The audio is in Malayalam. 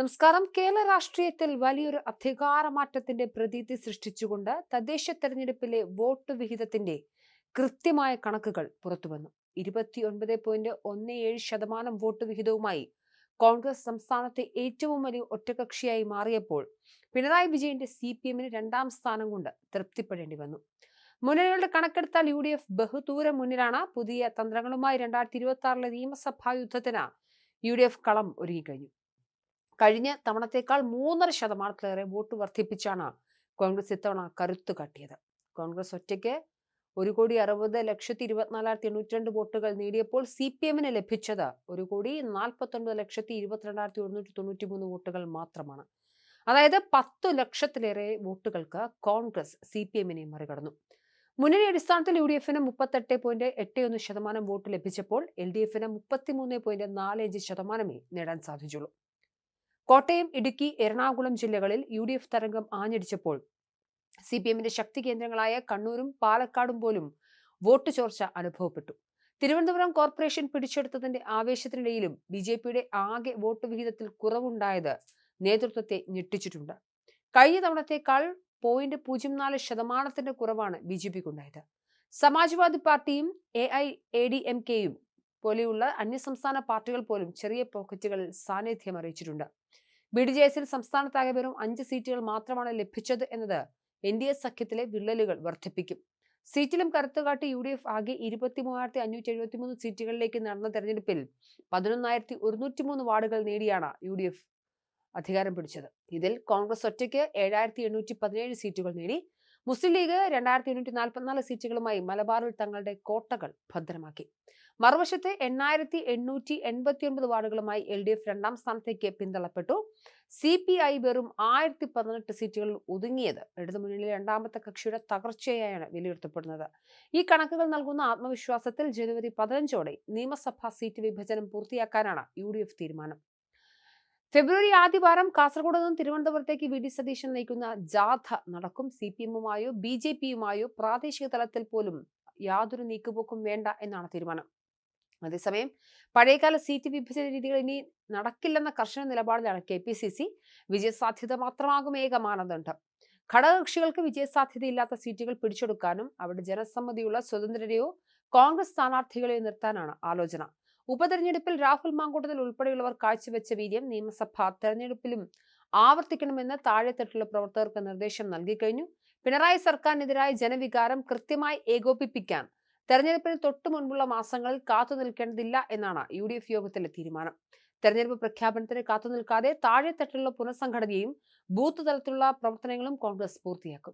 നമസ്കാരം. കേരള രാഷ്ട്രീയത്തിൽ വലിയൊരു അധികാരമാറ്റത്തിന്റെ പ്രതീതി സൃഷ്ടിച്ചുകൊണ്ട് തദ്ദേശ തെരഞ്ഞെടുപ്പിലെ വോട്ട് വിഹിതത്തിന്റെ കൃത്യമായ കണക്കുകൾ പുറത്തുവന്നു. ഇരുപത്തിയൊൻപത് പോയിന്റ് ഒന്ന് ഏഴ് ശതമാനം വോട്ട് വിഹിതവുമായി കോൺഗ്രസ് സംസ്ഥാനത്തെ ഏറ്റവും വലിയ ഒറ്റകക്ഷിയായി മാറിയപ്പോൾ പിണറായി വിജയന്റെ സി പി എമ്മിന് രണ്ടാം സ്ഥാനം കൊണ്ട് തൃപ്തിപ്പെടേണ്ടി വന്നു. മുന്നണികളുടെ കണക്കെടുത്താൽ യു ഡി എഫ് ബഹുദൂരം മുന്നിലാണ്. പുതിയ തന്ത്രങ്ങളുമായി രണ്ടായിരത്തി ഇരുപത്തി ആറിലെ നിയമസഭാ യുദ്ധത്തിന് യു ഡി എഫ് കളം ഒരുങ്ങിക്കഴിഞ്ഞു. കഴിഞ്ഞ തവണത്തേക്കാൾ മൂന്നര ശതമാനത്തിലേറെ വോട്ട് വർദ്ധിപ്പിച്ചാണ് കോൺഗ്രസ് ഇത്തവണ കരുത്തു കാട്ടിയത്. കോൺഗ്രസ് ഒറ്റയ്ക്ക് ഒരു കോടി അറുപത് ലക്ഷത്തി ഇരുപത്തിനാലായിരത്തി എണ്ണൂറ്റി രണ്ട് വോട്ടുകൾ നേടിയപ്പോൾ സി പി എമ്മിന് ലഭിച്ചത് ഒരു കോടി നാൽപ്പത്തൊൻപത് ലക്ഷത്തി ഇരുപത്തിരണ്ടായിരത്തി ഒരുന്നൂറ്റി തൊണ്ണൂറ്റി മൂന്ന് വോട്ടുകൾ മാത്രമാണ്. അതായത് പത്തു ലക്ഷത്തിലേറെ വോട്ടുകൾക്ക് കോൺഗ്രസ് സി പി എമ്മിനെ മറികടന്നു. മുന്നണി അടിസ്ഥാനത്തിൽ യു ഡി എഫിന് മുപ്പത്തെട്ട് പോയിന്റ് എട്ട് ഒന്ന് ശതമാനം വോട്ട് ലഭിച്ചപ്പോൾ എൽ ഡി എഫിന് മുപ്പത്തിമൂന്ന് പോയിന്റ് നാല് അഞ്ച് ശതമാനമേ നേടാൻ സാധിച്ചുള്ളൂ. കോട്ടയം ഇടുക്കി എറണാകുളം ജില്ലകളിൽ യു ഡി എഫ് തരംഗം ആഞ്ഞടിച്ചപ്പോൾ സി പി എമ്മിന്റെ ശക്തി കേന്ദ്രങ്ങളായ കണ്ണൂരും പാലക്കാടും പോലും വോട്ട് ചോർച്ച അനുഭവപ്പെട്ടു. തിരുവനന്തപുരം കോർപ്പറേഷൻ പിടിച്ചെടുത്തതിന്റെ ആവേശത്തിനിടയിലും ബി ജെ പിയുടെ ആകെ വോട്ട് വിഹിതത്തിൽ കുറവുണ്ടായത് നേതൃത്വത്തെ ഞെട്ടിച്ചിട്ടുണ്ട്. കഴിഞ്ഞ തവണത്തേക്കാൾ പോയിന്റ് പൂജ്യം നാല് ശതമാനത്തിന്റെ കുറവാണ് ബി ജെ പിക്കുണ്ടായത് സമാജ്വാദി പാർട്ടിയും A I A D M കെയും പോലെയുള്ള അന്യസംസ്ഥാന പാർട്ടികൾ പോലും ചെറിയ പോക്കറ്റുകളിൽ സാന്നിധ്യം അറിയിച്ചിട്ടുണ്ട്. ബി ഡി ജെ എസിൽ സംസ്ഥാനത്താകെ വെറും അഞ്ച് സീറ്റുകൾ മാത്രമാണ് ലഭിച്ചത് എന്നത് എൻ ഡി എ സഖ്യത്തിലെ വിള്ളലുകൾ വർദ്ധിപ്പിക്കും. സീറ്റിലും കരുത്തുകാട്ടി യു ഡി എഫ് ആകെ ഇരുപത്തി മൂവായിരത്തി അഞ്ഞൂറ്റി എഴുപത്തി മൂന്ന് സീറ്റുകളിലേക്ക് നടന്ന തെരഞ്ഞെടുപ്പിൽ പതിനൊന്നായിരത്തി ഒരുന്നൂറ്റി മൂന്ന് വാർഡുകൾ നേടിയാണ് യു ഡി എഫ് അധികാരം പിടിച്ചത്. ഇതിൽ കോൺഗ്രസ് ഒറ്റയ്ക്ക് ഏഴായിരത്തി എണ്ണൂറ്റി പതിനേഴ് സീറ്റുകൾ നേടി. മുസ്ലിം ലീഗ് രണ്ടായിരത്തി എണ്ണൂറ്റി നാൽപ്പത്തിനാല് സീറ്റുകളുമായി മലബാറിൽ തങ്ങളുടെ കോട്ടകൾ ഭദ്രമാക്കി. മറുവശത്ത് എണ്ണായിരത്തി എണ്ണൂറ്റി എൺപത്തി ഒൻപത് വാർഡുകളുമായി എൽ ഡി എഫ് രണ്ടാം സ്ഥാനത്തേക്ക് പിന്തള്ളപ്പെട്ടു. സി പി ഐ വെറും ആയിരത്തി പതിനെട്ട് സീറ്റുകളിൽ ഒതുങ്ങിയത് ഇടതുമുന്നണിയിലെ രണ്ടാമത്തെ കക്ഷിയുടെ തകർച്ചയായാണ് വിലയിരുത്തപ്പെടുന്നത്. ഈ കണക്കുകൾ നൽകുന്ന ആത്മവിശ്വാസത്തിൽ ജനുവരി പതിനഞ്ചോടെ നിയമസഭാ സീറ്റ് വിഭജനം പൂർത്തിയാക്കാനാണ് യു തീരുമാനം. ഫെബ്രുവരി ആദ്യവാരം കാസർഗോഡ് നിന്നും തിരുവനന്തപുരത്തേക്ക് വി. ഡി. സതീശൻ നയിക്കുന്ന ജാഥ നടക്കും. സി പി എമ്മുമായോ ബി ജെ പിയുമായോ പ്രാദേശിക തലത്തിൽ പോലും യാതൊരു നീക്കുപോക്കും വേണ്ട എന്നാണ് തീരുമാനം. അതേസമയം പഴയകാല സീറ്റ് വിഭജന രീതികൾ ഇനി നടക്കില്ലെന്ന കർശന നിലപാടിലാണ് കെ പി സി സി. വിജയസാധ്യത മാത്രമാകും ഏക മാനദണ്ഡം ഘടകകക്ഷികൾക്ക് വിജയസാധ്യതയില്ലാത്ത സീറ്റുകൾ പിടിച്ചെടുക്കാനും അവിടെ ജനസമ്മതിയുള്ള സ്വതന്ത്രരെയോ കോൺഗ്രസ് സ്ഥാനാർത്ഥികളെയോ നിർത്താനാണ് ആലോചന. ഉപതെരഞ്ഞെടുപ്പിൽ രാഹുൽ മാങ്കൂട്ടത്തിൽ ഉൾപ്പെടെയുള്ളവർ കാഴ്ചവെച്ച വീര്യം നിയമസഭാ തെരഞ്ഞെടുപ്പിലും ആവർത്തിക്കണമെന്ന് താഴെത്തട്ടിലുള്ള പ്രവർത്തകർക്ക് നിർദ്ദേശം നൽകിക്കഴിഞ്ഞു. പിണറായി സർക്കാരിനെതിരായ ജനവികാരം കൃത്യമായി ഏകോപിപ്പിക്കാൻ തെരഞ്ഞെടുപ്പിന് തൊട്ടു മുൻപുള്ള മാസങ്ങളിൽ കാത്തു നിൽക്കേണ്ടതില്ല എന്നാണ് യു ഡി എഫ് യോഗത്തിലെ തീരുമാനം. തെരഞ്ഞെടുപ്പ് പ്രഖ്യാപനത്തിന് കാത്തു നിൽക്കാതെ താഴെത്തട്ടിലുള്ള പുനഃസംഘടനയും ബൂത്ത് തലത്തിലുള്ള പ്രവർത്തനങ്ങളും കോൺഗ്രസ് പൂർത്തിയാക്കും.